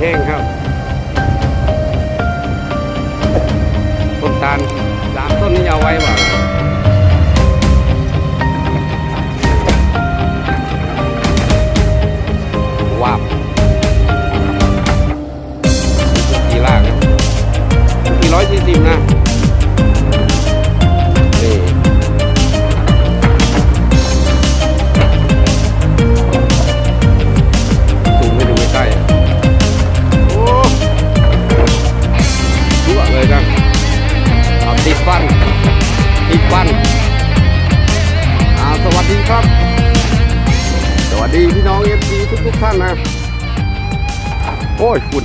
แห้งครับต้นตาลสามต้นนี้เอาไว้บ่าว้าวกี่ล่างครับกี่ร้อยสี่สิบนะ ทุกทุกท่านนะโอ้ยฝุ่น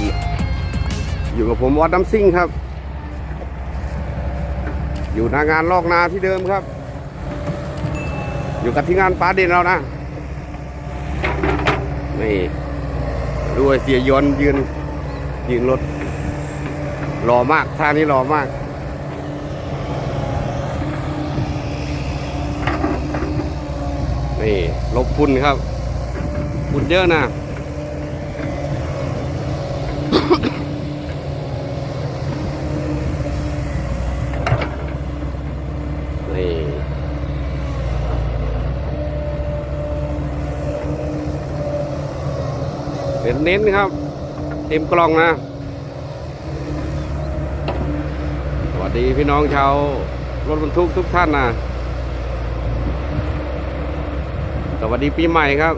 อยู่กับผมวัดน้ำซิ่งครับ อยู่หน้างานลอกนาที่เดิมครับ อยู่กับที่งานป้าเด่นเรานะ นี่ด้วยเสียยนยืนยืนรถหล่อมากท่านี้หล่อมากนี่ลบฝุ่นครับ ฝุ่นเยอะนะนี่เน้นๆครับ เต็มกล่องนะ สวัสดีพี่น้องชาวรถบรรทุกทุกท่านนะ สวัสดีปีใหม่ครับ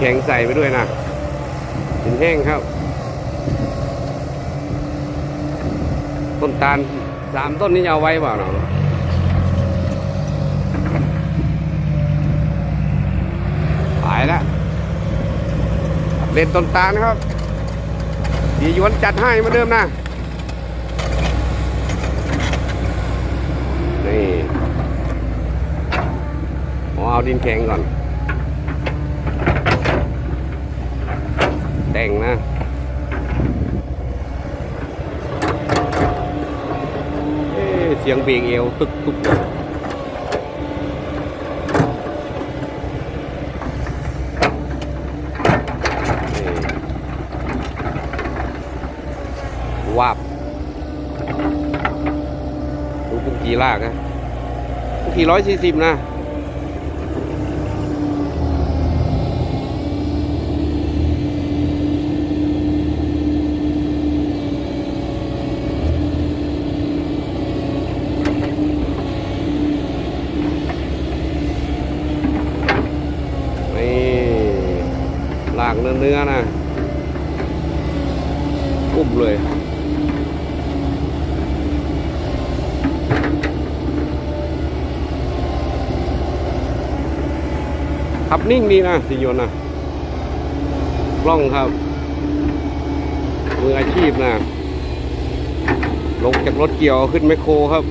แข็งใส่ไปด้วยนะดินแห้งครับ ต้นตาลสามต้นนี้เอาไว้เปล่าเนาะหายแล้วเล่นต้นตาลนครับดียวนจัดให้เหมาเดิมนะ นี่ผมเอาดินแข็งก่อน แต่งนะเอ๊เสียงเบรกเอวตึกตุกวาบดูปุกกี่ลากนะปุกกี่ร้อยสี่สิบนะ นี่ลากเนื้อๆนะอุ้มเลยขับนิ่งดีนะสิยนนะกล้องครับ มืออาชีพนะ ลงจากรถเกี่ยวขึ้นแมคโครครับ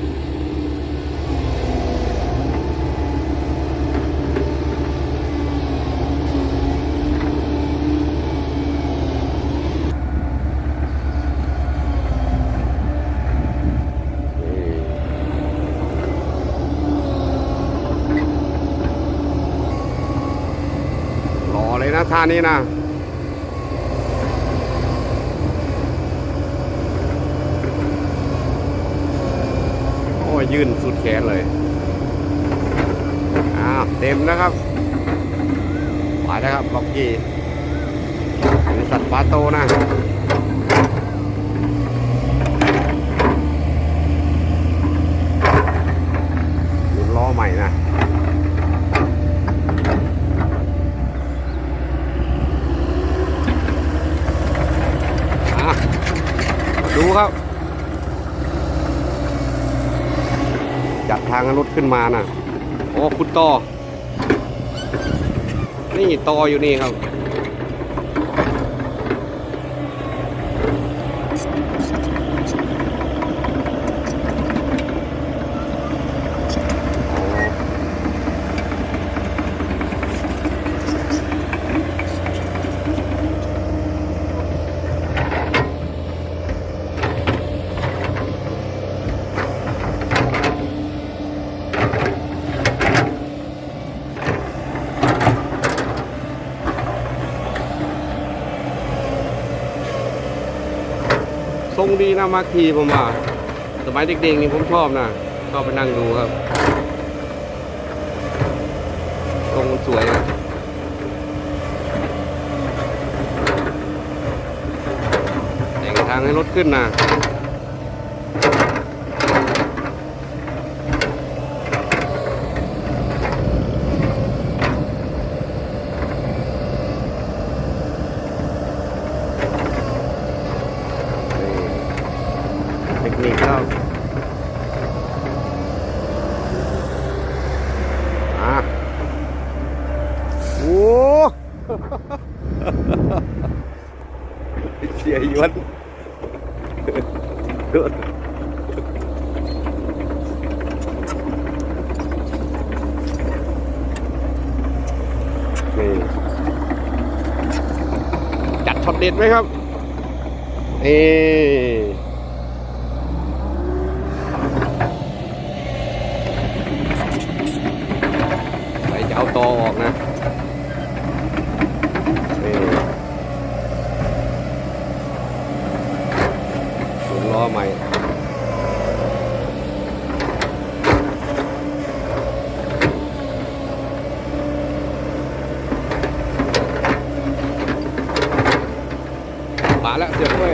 นะท่านี้นะโอ้ยยื่นสุดแขนเลยอ้าวเต็มนะครับไปนะครับล็อกกี้บริษัทปาโตนะ รุ่นล้อใหม่นะ อะมาดูครับ จัดทางรถ ขึ้นมานะโอ้อ๋อคุณต่อ นี่ต่ออยู่นี่ครับ งดีนะมาคีผมว่าสมัยเด็กๆนี่ผมชอบนะชอบไปนั่งดูครับทรงสวยนะแต่งทางให้รถขึ้นนะนี่เทคนิคครับอะโอ้ เสียยวน นี่จัดช็อตเด็ดไหมครับเอไปจะเอาตอออกนะนี่หมุนล้อใหม่ มาแล้วเสียบด้วย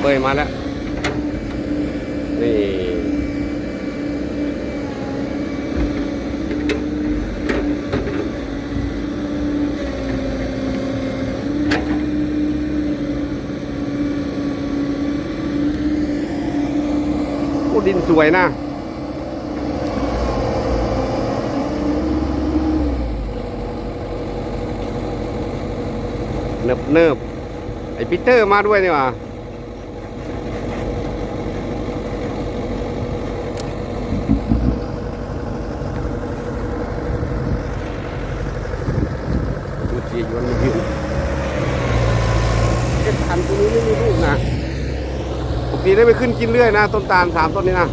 เป้ย มาแล้ว นี่ดินสวยนะเนิบเนิบไอปีเตอร์มาด้วยนี่ว่า ยยวนมันอยู่เอ็ดพันตัวนี้ไม่มีลูกนะปกติได้ไปขึ้นกินเรื่อยนะ ต้นตาลสามต้นนี้นะ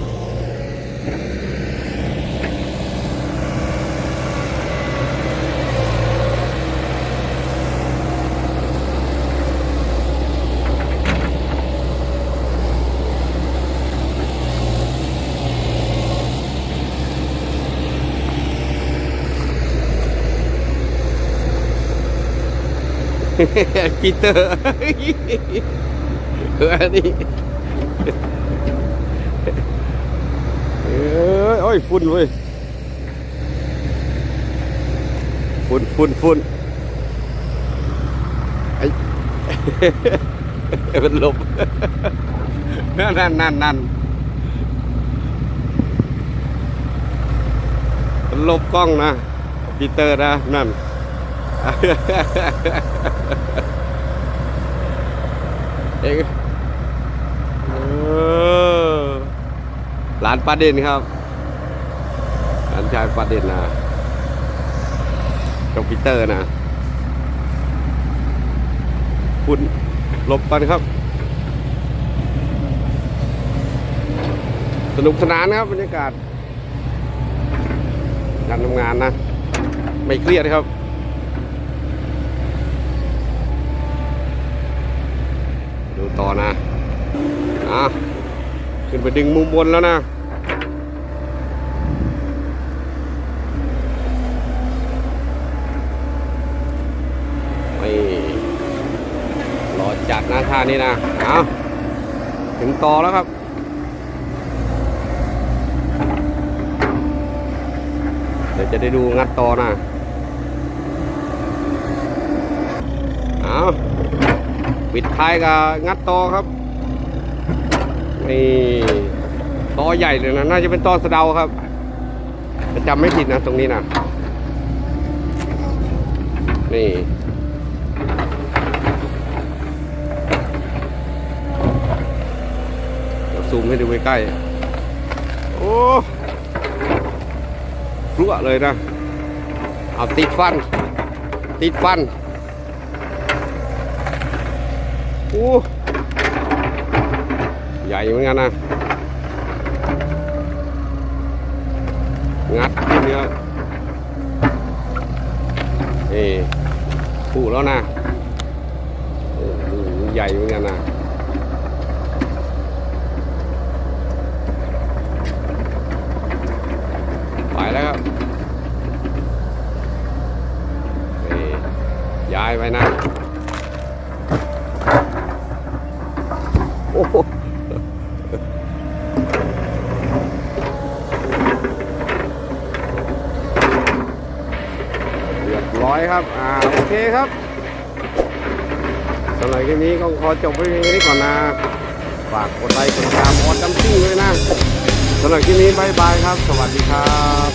ปีเตอร์อันนี้เอ้ยโอ้ยฝุ่นเว้ยฝุ่นฝุ่นฝุ่นไอ้เป็นลมนั่นนั่นนั่นนั่นเป็นลบกล้องนะปีเตอร์นะนั่น เองหลานปลาเด่นครับหลานชายปลาเด่นนะกับปีเตอร์นะคุณหลบกันครับ สนุกสนานครับบรรยากาศการทำงานนะ ไม่เครียดครับ ดู ต่อนะอะขึ้นไปดึงมุมบนแล้วนะไม่รอจัดนะท่านี้นะเอาถึงต่อแล้วครับเดี๋ยวจะได้ดูงัดต่อนะ ปิดท้ายกับงัดตอครับนี่ตอใหญ่เลยนะน่าจะเป็นตอสะเดาครับจำไม่ผิดนะตรงนี้นะนี่ซูมให้ดูใกล้ๆโอ้รั่วเลยนะ เอาติดฟัน ติดฟัน โอ้ใหญ่เหมือนกันนะ งัดขึ้นเนื้อนี่ผูแล้วนะใหญ่เหมือนกันนะไปแล้วครับย้ายไปนะ เรียบร้อยครับ อ่า โอเคครับสำหรับคลิปนี้ก็ขอจบไว้เพียงนี้ก่อนนะ ฝากกดไลค์กดติดตามออดจำซิ่งเลยนะสำหรับคลิปนี้บายบายครับ สวัสดีครับ